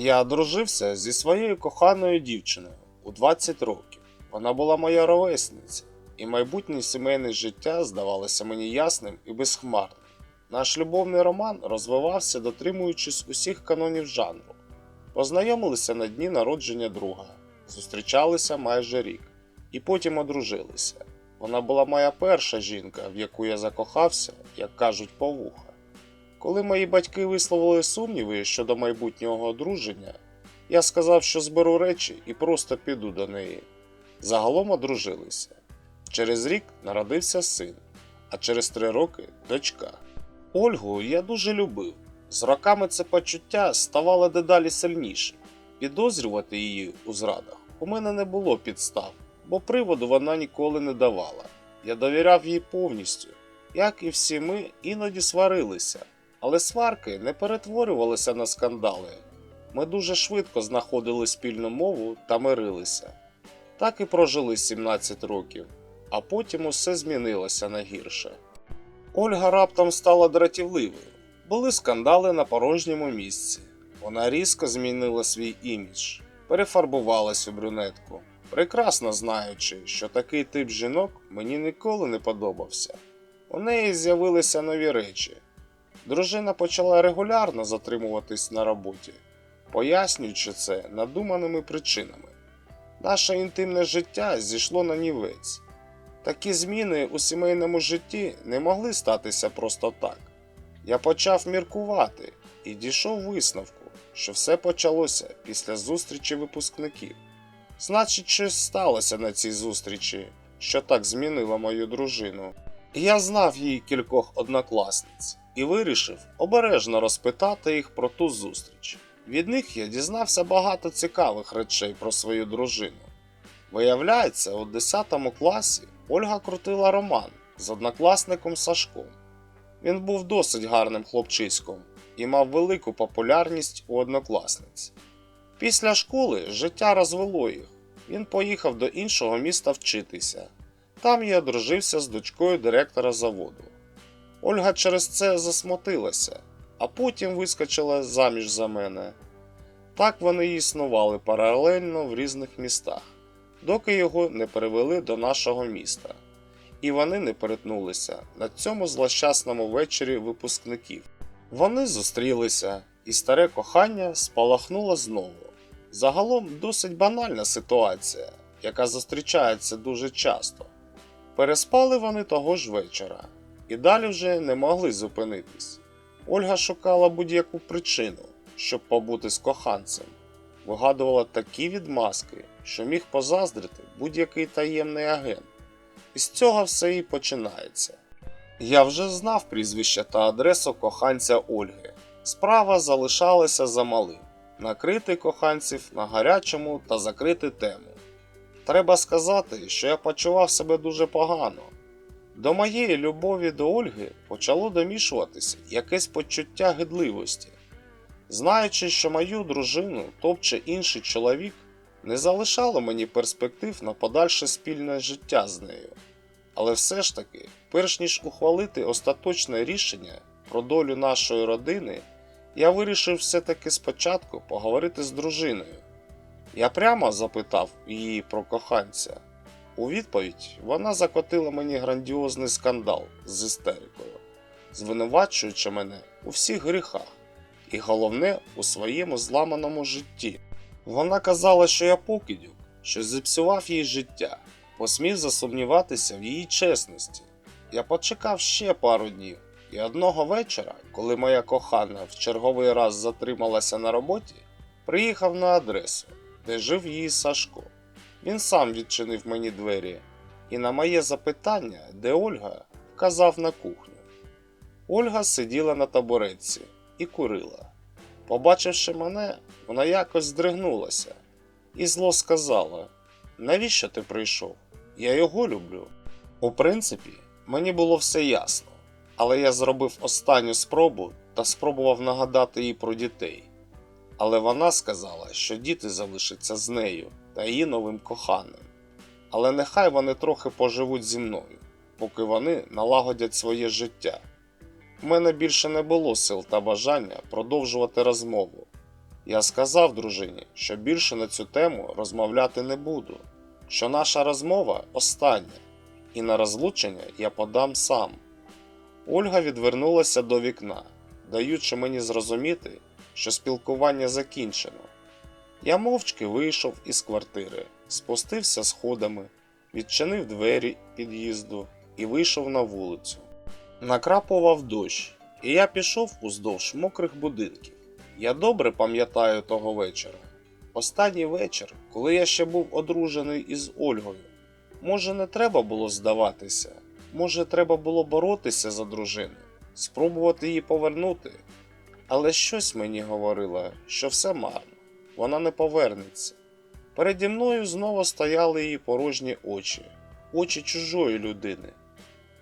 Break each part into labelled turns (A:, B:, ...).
A: Я одружився зі своєю коханою дівчиною у 20 років. Вона була моя ровесниця, і майбутнє сімейне життя здавалося мені ясним і безхмарним. Наш любовний роман розвивався, дотримуючись усіх канонів жанру. Познайомилися на дні народження друга, зустрічалися майже рік, і потім одружилися. Вона була моя перша жінка, в яку я закохався, як кажуть, по вуха. Коли мої батьки висловили сумніви щодо майбутнього одруження, я сказав, що зберу речі і просто піду до неї. Загалом одружилися. Через рік народився син, а через три роки дочка. Ольгу я дуже любив. З роками це почуття ставало дедалі сильнішим. Підозрювати її у зрадах у мене не було підстав, бо приводу вона ніколи не давала. Я довіряв їй повністю, як і всі ми іноді сварилися, але сварки не перетворювалися на скандали. Ми дуже швидко знаходили спільну мову та мирилися. Так і прожили 17 років, а потім усе змінилося на гірше. Ольга раптом стала дратівливою. Були скандали на порожньому місці. Вона різко змінила свій імідж, перефарбувалась у брюнетку, прекрасно знаючи, що такий тип жінок мені ніколи не подобався. У неї з'явилися нові речі. Дружина почала регулярно затримуватись на роботі, пояснюючи це надуманими причинами. Наше інтимне життя зійшло на нівець. Такі зміни у сімейному житті не могли статися просто так. Я почав міркувати і дійшов висновку, що все почалося після зустрічі випускників. Значить, щось сталося на цій зустрічі, що так змінило мою дружину. Я знав її кількох однокласниць і вирішив обережно розпитати їх про ту зустріч. Від них я дізнався багато цікавих речей про свою дружину. Виявляється, у 10 класі Ольга крутила роман з однокласником Сашком. Він був досить гарним хлопчиськом і мав велику популярність у однокласниць. Після школи життя розвело їх. Він поїхав до іншого міста вчитися. Там я одружився з дочкою директора заводу. Ольга через це засмутилася, а потім вискочила заміж за мене. Так вони і існували паралельно в різних містах, доки його не перевели до нашого міста. І вони не перетнулися на цьому злощасному вечорі випускників. Вони зустрілися, і старе кохання спалахнуло знову. Загалом досить банальна ситуація, яка зустрічається дуже часто. Переспали вони того ж вечора, і далі вже не могли зупинитись. Ольга шукала будь-яку причину, щоб побути з коханцем, вигадувала такі відмазки, що міг позаздрити будь-який таємний агент. І з цього все і починається. Я вже знав прізвище та адресу коханця Ольги. Справа залишалася за малим накрити коханців на гарячому та закрити тему. Треба сказати, що я почував себе дуже погано. До моєї любові до Ольги почало домішуватися якесь почуття гидливості. Знаючи, що мою дружину топче інший чоловік, не залишало мені перспектив на подальше спільне життя з нею. Але все ж таки, перш ніж ухвалити остаточне рішення про долю нашої родини, я вирішив все-таки спочатку поговорити з дружиною. Я прямо запитав її про коханця. У відповідь вона закотила мені грандіозний скандал з істерикою, звинувачуючи мене у всіх гріхах, і головне у своєму зламаному житті. Вона казала, що я покидьок, що зіпсував їй життя, посмів засумніватися в її чесності. Я почекав ще пару днів, і одного вечора, коли моя кохана в черговий раз затрималася на роботі, приїхав на адресу, де жив її Сашко. Він сам відчинив мені двері, і на моє запитання, де Ольга, вказав на кухню. Ольга сиділа на табуретці і курила. Побачивши мене, вона якось здригнулася і зло сказала: Навіщо ти прийшов? Я його люблю. У принципі, мені було все ясно, але я зробив останню спробу та спробував нагадати їй про дітей. Але вона сказала, що діти залишаться з нею та її новим коханим. Але нехай вони трохи поживуть зі мною, поки вони налагодять своє життя. У мене більше не було сил та бажання продовжувати розмову. Я сказав дружині, що більше на цю тему розмовляти не буду, що наша розмова остання, і на розлучення я подам сам. Ольга відвернулася до вікна, даючи мені зрозуміти, що спілкування закінчено. Я мовчки вийшов із квартири, спустився сходами, відчинив двері під'їзду і вийшов на вулицю. Накрапував дощ, і я пішов уздовж мокрих будинків. Я добре пам'ятаю того вечора. Останній вечір, коли я ще був одружений із Ольгою. Може, не треба було здаватися, може, треба було боротися за дружину, спробувати її повернути. Але щось мені говорило, що все марно, вона не повернеться. Переді мною знову стояли її порожні очі, очі чужої людини.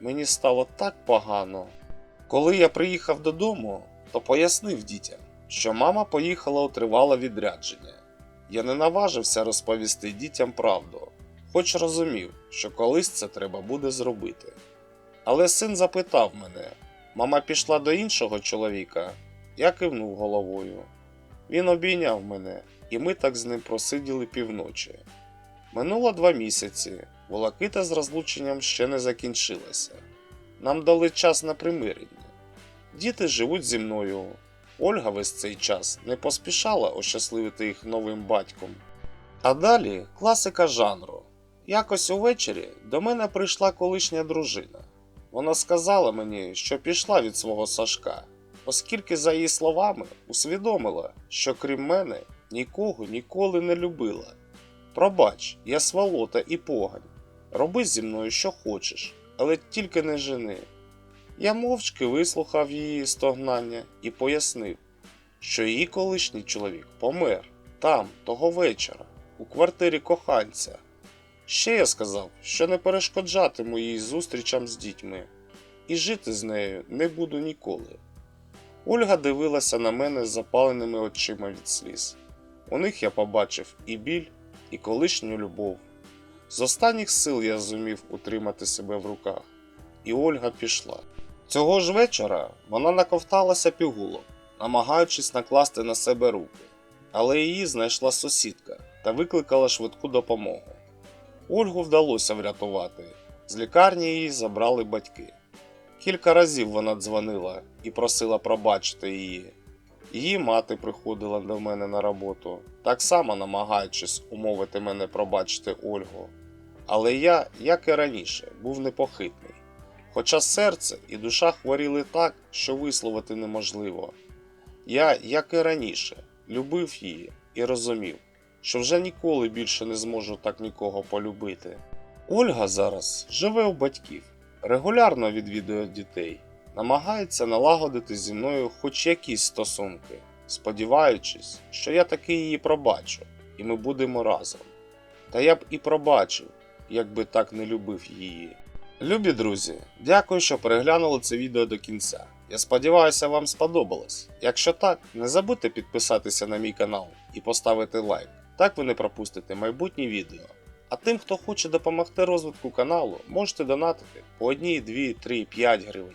A: Мені стало так погано. Коли я приїхав додому, то пояснив дітям, що мама поїхала у тривале відрядження. Я не наважився розповісти дітям правду, хоч розумів, що колись це треба буде зробити. Але син запитав мене: мама пішла до іншого чоловіка? Я кивнув головою. Він обійняв мене, і ми так з ним просиділи півночі. Минуло два місяці, волокита з розлученням ще не закінчилася. Нам дали час на примирення. Діти живуть зі мною. Ольга весь цей час не поспішала ощасливити їх новим батьком. А далі класика жанру. Якось увечері до мене прийшла колишня дружина. Вона сказала мені, що пішла від свого Сашка, оскільки, за її словами, усвідомила, що крім мене нікого ніколи не любила. Пробач, я сволота і погань. Роби зі мною що хочеш, але тільки не жени. Я мовчки вислухав її стогнання і пояснив, що її колишній чоловік помер там, того вечора, у квартирі коханця. Ще я сказав, що не перешкоджатиму їй зустрічам з дітьми, і жити з нею не буду ніколи. Ольга дивилася на мене з запаленими очима від сліз. У них я побачив і біль, і колишню любов. З останніх сил я зумів утримати себе в руках, і Ольга пішла. Цього ж вечора вона наковталася пігулок, намагаючись накласти на себе руки, але її знайшла сусідка та викликала швидку допомогу. Ольгу вдалося врятувати. З лікарні її забрали батьки. Кілька разів вона дзвонила і просила пробачити її. Її мати приходила до мене на роботу, так само намагаючись умовити мене пробачити Ольгу. Але я, як і раніше, був непохитний. Хоча серце і душа хворіли так, що висловити неможливо. Я, як і раніше, любив її і розумів, що вже ніколи більше не зможу так нікого полюбити. Ольга зараз живе у батьків, регулярно відвідує дітей, намагається налагодити зі мною хоч якісь стосунки, сподіваючись, що я таки її пробачу, і ми будемо разом. Та я б і пробачив, якби так не любив її. Любі друзі, дякую, що переглянули це відео до кінця. Я сподіваюся, вам сподобалось. Якщо так, не забудьте підписатися на мій канал і поставити лайк. Так ви не пропустите майбутні відео. А тим, хто хоче допомогти розвитку каналу, можете донатити по 1, 2, 3, 5 гривень.